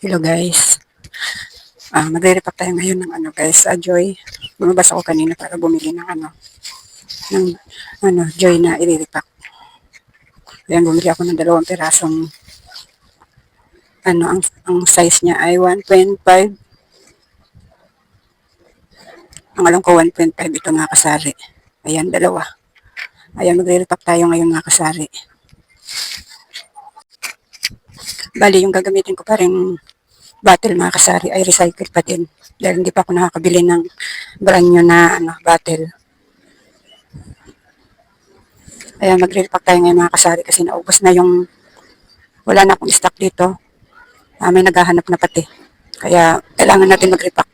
Hello guys. Ah, magre-repack tayo ngayon ng ano guys, sa Joy. Lumabas ako kanina para bumili ng ano ng ano Joy na i-repack. Ayan, bumili ako ng dalawang pirasong ano ang ang size niya ay 1.5 ang alam ko 1.5 ito mga kasari. Ayan, dalawa. Ayan, magre-repack tayo ngayon mga kasari. Bali, yung gagamitin ko pa rin bottle mga kasari ay recycle pa din. Dahil hindi pa ako nakakabili ng brand new na ano, bottle. Ayan, magre-repack tayo ngayon mga kasari kasi naubos na yung wala na akong stock dito. Ah, may naghahanap na pati. Kaya kailangan natin mag-repack.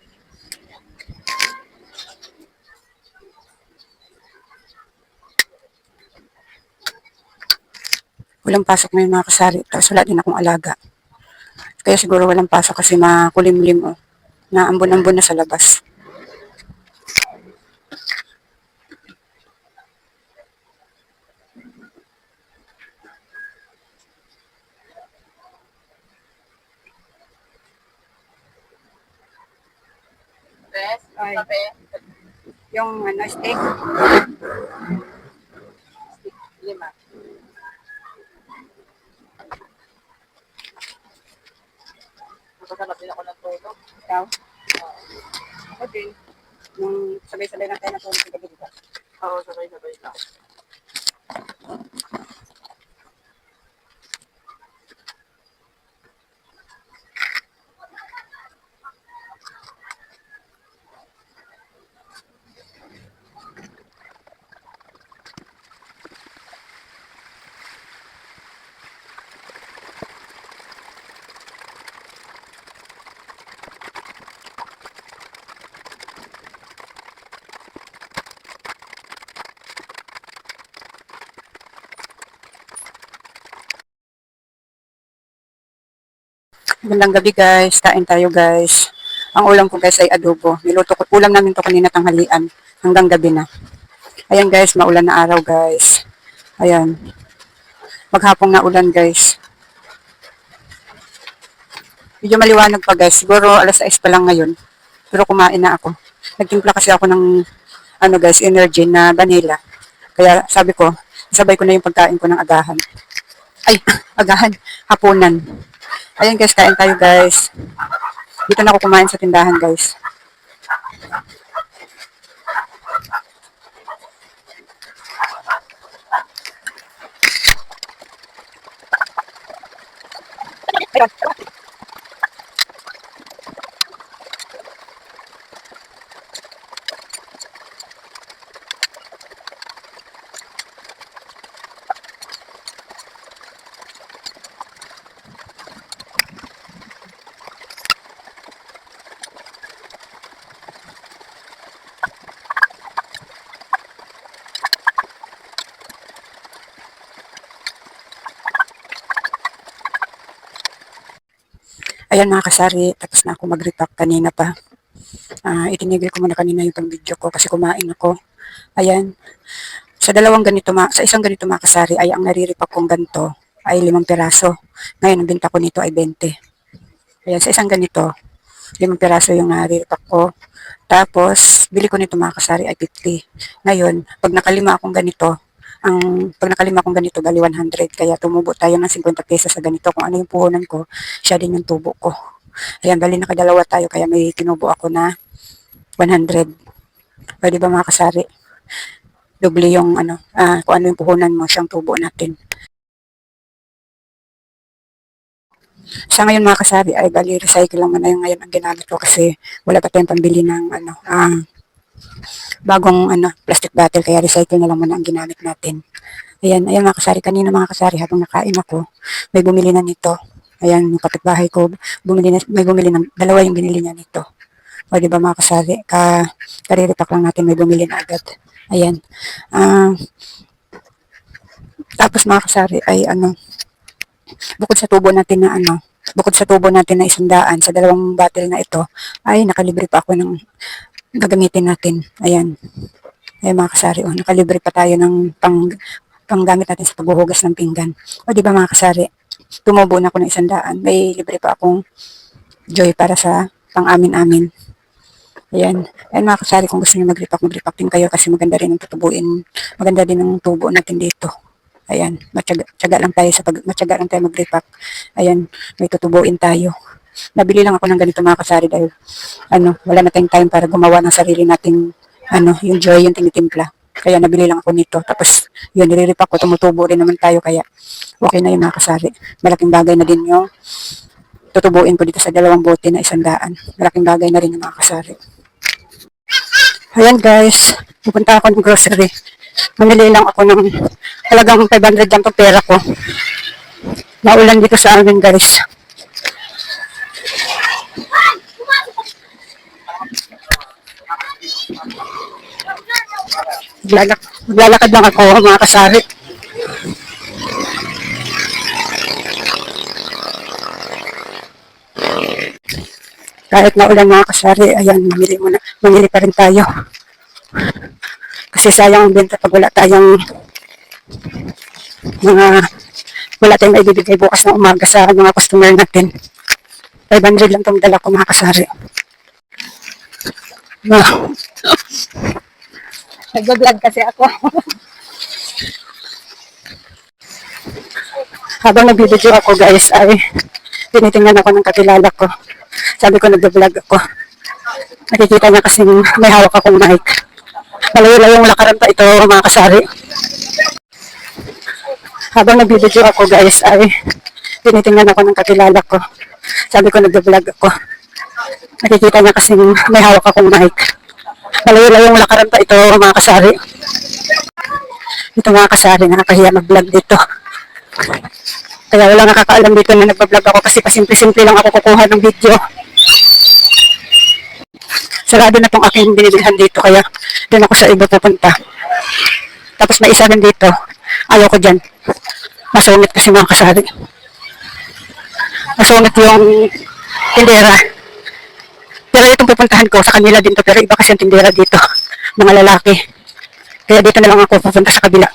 Walang pasok ngayon mga kasari. Tapos wala din akong alaga. Kaya siguro walang pasok kasi makulimlim o. Naambon-ambon na sa labas. Ay. Yung ano, steak. lima. Napasarap din ako ng tulog. Ikaw? Ako din. Nung sabay-sabay na tayo natulog sa gabi, di ba? Oo, sabay-sabay lang. Magandang gabi guys. Kain tayo guys. Ang ulam ko guys ay adobo. Niluto ko. Ulam namin to kanina tanghalian. Hanggang gabi na. Ayan guys, maulan na araw guys. Ayan. Maghapong na ulan guys. Medyo maliwanag pa guys. Siguro alas 6 pa lang ngayon. Pero kumain na ako. Nagtimpla kasi ako ng ano guys, energy na vanilla. Kaya sabi ko, sabay ko na yung pagkain ko ng agahan. Ay, agahan. Hapunan. Ayan guys, kain tayo guys. Dito na ako kumain sa tindahan guys. Ayan. Ayan mga kasari, tapos na ako mag-repack kanina pa. Ah, itinigil ko muna kanina yung pang video ko kasi kumain ako. Ayan. Sa dalawang ganito, ma- sa isang ganito mga kasari ay ang nare-repack kong ganito ay limang piraso. Ngayon, ang binta ko nito ay 20. Ayan, sa isang ganito, limang piraso yung nare-repack ko. Tapos, bili ko nito mga kasari ay 50. Ngayon, pag nakalima akong ganito, ang pag nakalima akong ganito, bali 100. Kaya tumubo tayo ng 50 pesos sa ganito. Kung ano yung puhunan ko, siya din yung tubo ko. Ayan, bali nakadalawa tayo, kaya may tinubo ako na 100. Pwede ba mga kasari? Doble yung ano, ah, kung ano yung puhunan mo, siyang tubo natin. Sa ngayon mga kasari ay bali recycle lang muna yung ngayon ang ginamit ko kasi wala pa tayong pambili ng ano, ah, bagong ano, plastic bottle kaya recycle na lang muna ang ginamit natin. Ayan, ayan mga kasari, kanina mga kasari habang nakain ako, may bumili na nito. Ayan, yung kapitbahay ko, bumili na, may bumili ng, dalawa yung binili niya nito. O di ba mga kasari, ka, kariripak lang natin, may bumili na agad. Ayan. Ah, tapos mga kasari ay ano, bukod sa tubo natin na ano, bukod sa tubo natin na isandaan sa dalawang bottle na ito, ay nakalibre pa ako ng gagamitin natin. Ayan. Ayan mga kasari, oh, nakalibre pa tayo ng pang panggamit natin sa paghuhugas ng pinggan. O di ba mga kasari? tumubo na ako ng isang daan. May libre pa akong joy para sa pang-amin-amin. Ayan. Ayan mga kasari, kung gusto niyo mag-repack, mag-repack din kayo kasi maganda rin ang tutubuin. Maganda din ang tubo natin dito. Ayan. Matyaga, tyaga lang tayo sa pag, matyaga lang tayo mag-repack. Ayan. May tutubuin tayo. Nabili lang ako ng ganito mga kasari dahil ano, wala na tayong time para gumawa ng sarili nating ano, yung joy, yung tinitimpla. Kaya nabili lang ako nito. Tapos, yun, nire-repack ko, tumutubo rin naman tayo. Kaya, okay na yung mga kasari. Malaking bagay na din yung tutubuin ko dito sa dalawang bote na isang daan. Malaking bagay na rin yung mga kasari. Ayan guys, pupunta ako ng grocery. Mamili lang ako ng halagang 500 lang pera ko. Maulan dito sa amin guys. Maglalak maglalakad lang ako mga kasari. Kahit maulan mga kasari, ayan, mamili muna. Mamili pa rin tayo. Kasi sayang ang benta pag wala tayong mga wala tayong maibibigay bukas ng umaga sa mga customer natin. 500 lang itong dala ko mga kasari. No. Nag-vlog kasi ako. Habang nagbibideo ako guys ay tinitingnan ako ng kakilala ko. Sabi ko nag-vlog ako. Nakikita niya kasi may hawak akong mic. Malayo-layong lakaran pa ito mga kasari. Habang nagbibideo ako guys ay tinitingnan ako ng kakilala ko. Sabi ko nag-vlog ako. Nakikita niya kasi may hawak akong mic. Malayo-layong lakaran pa ito mga kasari. Ito mga kasari, nakakahiya mag-vlog dito. Kaya wala nakakaalam dito na nagpa-vlog ako kasi pasimple-simple lang ako kukuha ng video. Sarado na tong aking binibilhan dito kaya doon ako sa iba pupunta. Tapos may isa rin dito. Ayaw ko dyan. Masungit kasi mga kasari. Masungit yung tindera. Pero itong pupuntahan ko sa kanila din to pero iba kasi ang tindera dito. Mga lalaki. Kaya dito na lang ako pupunta sa kabila.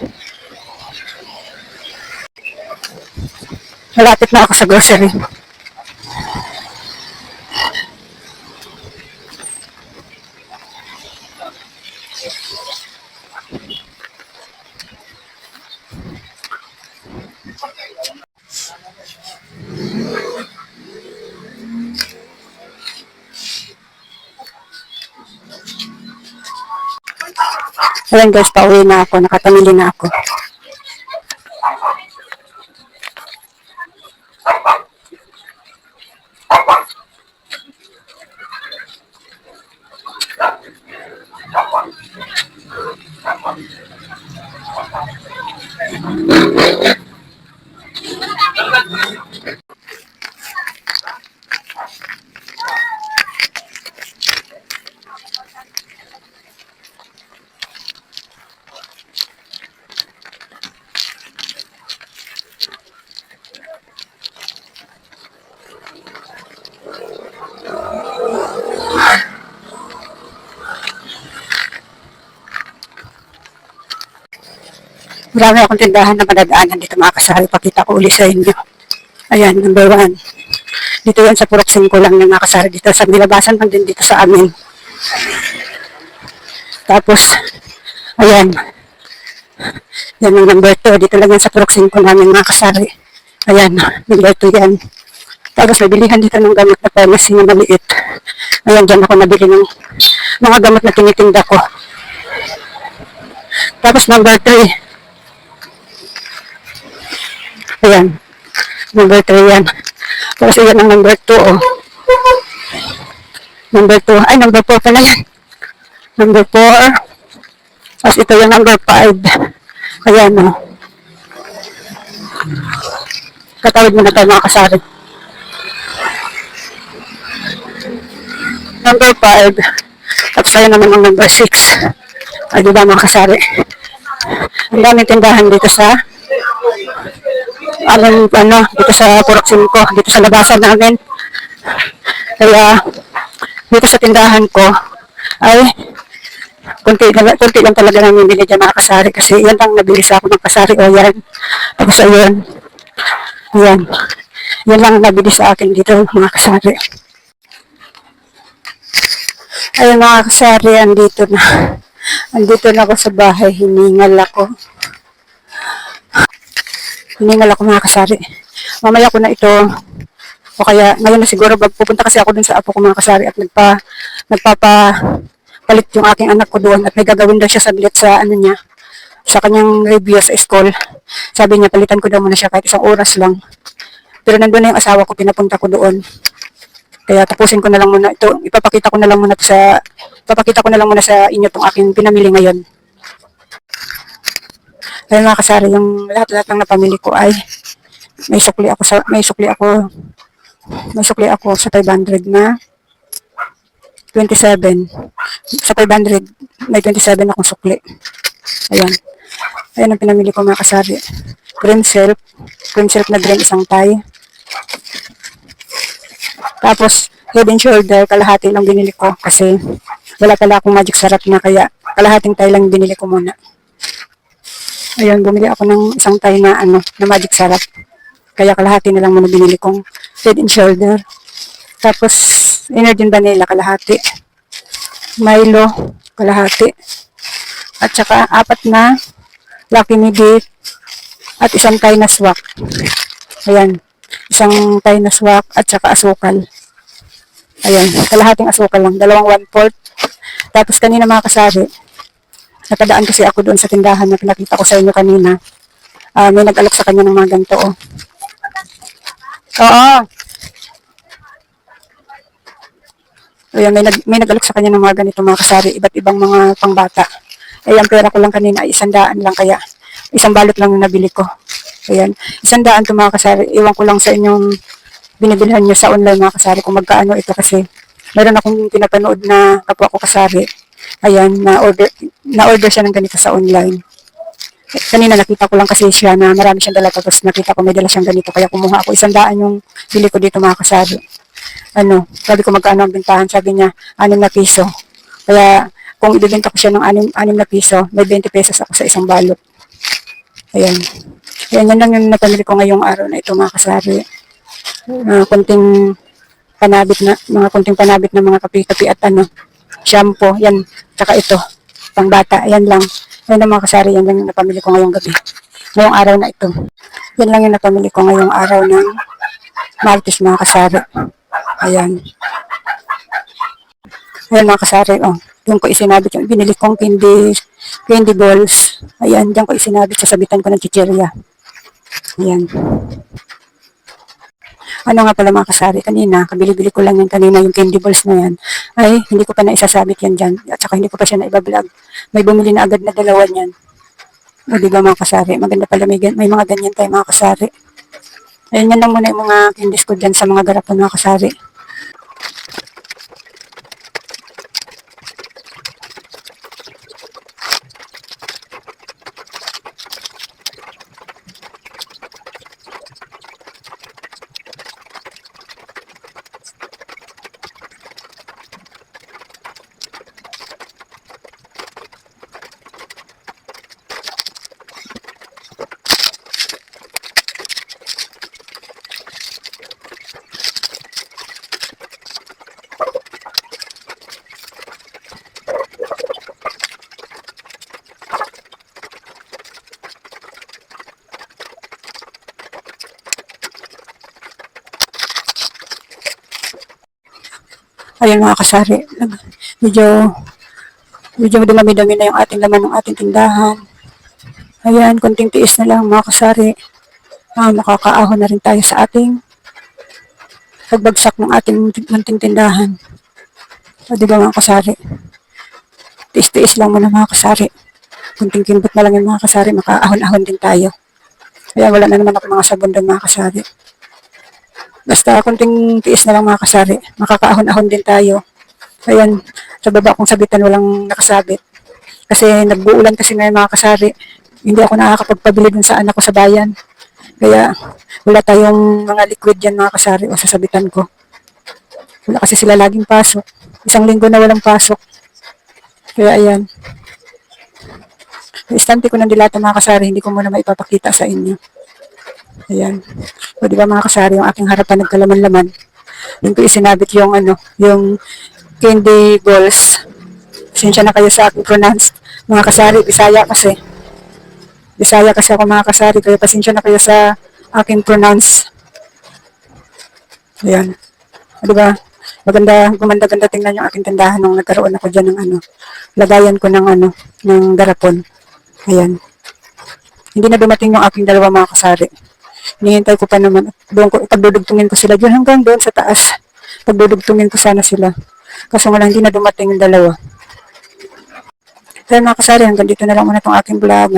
Malapit na ako sa grocery. Ayan guys, pauwi na ako. Nakatamili na ako. Marami akong tindahan na madadaanan dito mga kasari. Pakita ko uli sa inyo. Ayan, number one. Dito yan sa Purok 5 lang ng mga kasari. Dito sa nilabasan lang din dito sa amin. Tapos, ayan. Yan ang number 2. Dito lang yan sa Purok 5 namin mga kasari. Ayan, number 2 yan. Tapos may bilihan dito ng gamot na pharmacy na maliit. Ayan, dyan ako nabili ng mga gamot na tinitinda ko. Tapos number 3. Ayan. Number 3 yan. Tapos yan ang number 2, oh. Number 2. Ay, number 4 pala yan. Number 4. Tapos ito yung number 5. Ayan, oh. Katawid muna tayo mga kasari. Number 5. Tapos tayo naman ang number 6. Ay, di ba mga kasari? Ang daming tindahan dito sa aming ano, dito sa Purok 5, dito sa labasan namin. Kaya, dito sa tindahan ko, ay, kunti, kunti lang talaga namin bili dyan mga kasari kasi yan lang nabili sa ako ng kasari o yan. Tapos ayun, Ayan. Yan lang ang nabili sa akin dito mga kasari. Ayun mga kasari, andito na. Andito na ako sa bahay, hiningal ako. Hiningal ako mga kasari. Mamaya ko na ito, o kaya ngayon na siguro, pupunta kasi ako dun sa apo ko mga kasari at nagpa, nagpapa, palit yung aking anak ko doon at may gagawin daw siya saglit sa ano niya, sa kanyang review sa school. Sabi niya, palitan ko daw muna siya kahit isang oras lang. Pero nandun na yung asawa ko, pinapunta ko doon. Kaya tapusin ko na lang muna ito. Ipapakita ko na lang muna sa ipapakita ko na lang muna sa inyo itong aking pinamili ngayon. Kaya mga kasari, yung lahat-lahat ng napamili ko ay may sukli ako sa may sukli ako may sukli ako sa 500 na 27. Sa 500 may 27 akong sukli. Ayan. Ayan ang pinamili ko mga kasari. Cream silk. Cream silk na green isang tie. Tapos, head and shoulder, kalahati lang binili ko kasi wala pala akong magic sarap na kaya kalahating tie lang binili ko muna. Ayun, bumili ako ng isang tie na ano, na magic sarap. Kaya kalahati na lang muna binili kong head and shoulder. Tapos, Energin Vanilla, kalahati. Milo, kalahati. At saka, apat na Lucky Me Dip at isang tie na swak. Ayan. Isang tie na swak at saka asukal. Ayan. Kalahating asukal lang. Dalawang one-fourth. Tapos kanina mga kasari, napadaan kasi ako doon sa tindahan na pinakita ko sa inyo kanina. Ah, may nag-alok sa kanya ng mga ganito. Oh. Oo. Ayan, may, nag, may nag-alok sa kanya ng mga ganito mga kasari, iba't ibang mga pangbata. Eh, ang pera ko lang kanina ay isang daan lang, kaya isang balot lang yung nabili ko. Ayan, isang daan to mga kasari. Iwan ko lang sa inyong binibilhan nyo sa online mga kasari kung magkaano ito kasi meron akong pinapanood na kapwa ko kasari. Ayan, na order, na order siya ng ganito sa online. Kanina nakita ko lang kasi siya na marami siyang dala tapos nakita ko may dala siyang ganito kaya kumuha ako isang daan yung bili ko dito mga kasari. Ano, sabi ko magkano ang bintahan, sabi niya, anim na piso. Kaya kung ibibenta ko siya ng anim, anim na piso, may 20 pesos ako sa isang balot. Ayan. Ayan, yan lang yung napamili ko ngayong araw na ito mga kasari. Uh, konting panabit na, mga konting panabit na mga kapi-kapi at ano, shampoo, yan, tsaka ito, pang bata, yan lang. Yan ang mga kasari, yan lang yung napamili ko ngayong gabi. Ngayong araw na ito. Yan lang yung napamili ko ngayong araw ng Martes mga kasari. Ayan. Ayan mga kasari, oh. Doon ko isinabit yung binili kong candy, candy balls. Ayan, diyan ko isinabit sa sabitan ko ng chichirya. Ayan. Ano nga pala mga kasari, kanina, kabili-bili ko lang yan kanina yung candy balls na yan. Ay, hindi ko pa na isasabit yan dyan. At saka hindi ko pa siya na ibablog. May bumili na agad na dalawa niyan. O di ba mga kasari, maganda pala may, may mga ganyan tayo mga kasari. Ayan yan lang muna yung mga candies ko dyan sa mga garapon mga kasari. Ayun mga kasari, medyo, medyo dumami-dami na yung ating laman ng ating tindahan. Ayan, konting tiis na lang mga kasari. Ah, makakaahon na rin tayo sa ating pagbagsak ng ating munting tindahan. O di mga kasari? Tiis-tiis lang muna mga kasari. Kunting kimbot na lang yung mga kasari, makaahon-ahon din tayo. Kaya wala na naman ako mga sabon doon mga kasari. Basta kunting tiis na lang mga kasari, makakaahon-ahon din tayo. Ayan, sa baba kong sabitan walang nakasabit. Kasi nagbuulan kasi ngayon mga kasari, hindi ako nakakapagpabili dun sa anak ko sa bayan. Kaya wala tayong mga liquid dyan mga kasari o sasabitan ko. Wala kasi sila laging pasok. Isang linggo na walang pasok. Kaya ayan. Istante ko ng dilata mga kasari, hindi ko muna maipapakita sa inyo. Ayan. O di ba mga kasari, yung aking harapan nagkalaman-laman. Yung ko isinabit yung ano, yung candy balls. Sinsya na kayo sa aking pronounce. Mga kasari, Bisaya kasi. Bisaya kasi ako mga kasari, kaya pasensya na kayo sa aking pronounce. Ayan. O di ba? Maganda, gumanda-ganda tingnan yung aking tindahan nung nagkaroon ako dyan ng ano, lagayan ko ng ano, ng garapon. Ayan. Hindi na dumating yung aking dalawa mga kasari. Hinihintay ko pa naman. Doon ko, pagdudugtungin ko sila dyan hanggang doon sa taas. Pagdudugtungin ko sana sila. Kaso nga lang hindi na dumating yung dalawa. Kaya mga kasari, hanggang dito na lang muna itong aking vlog.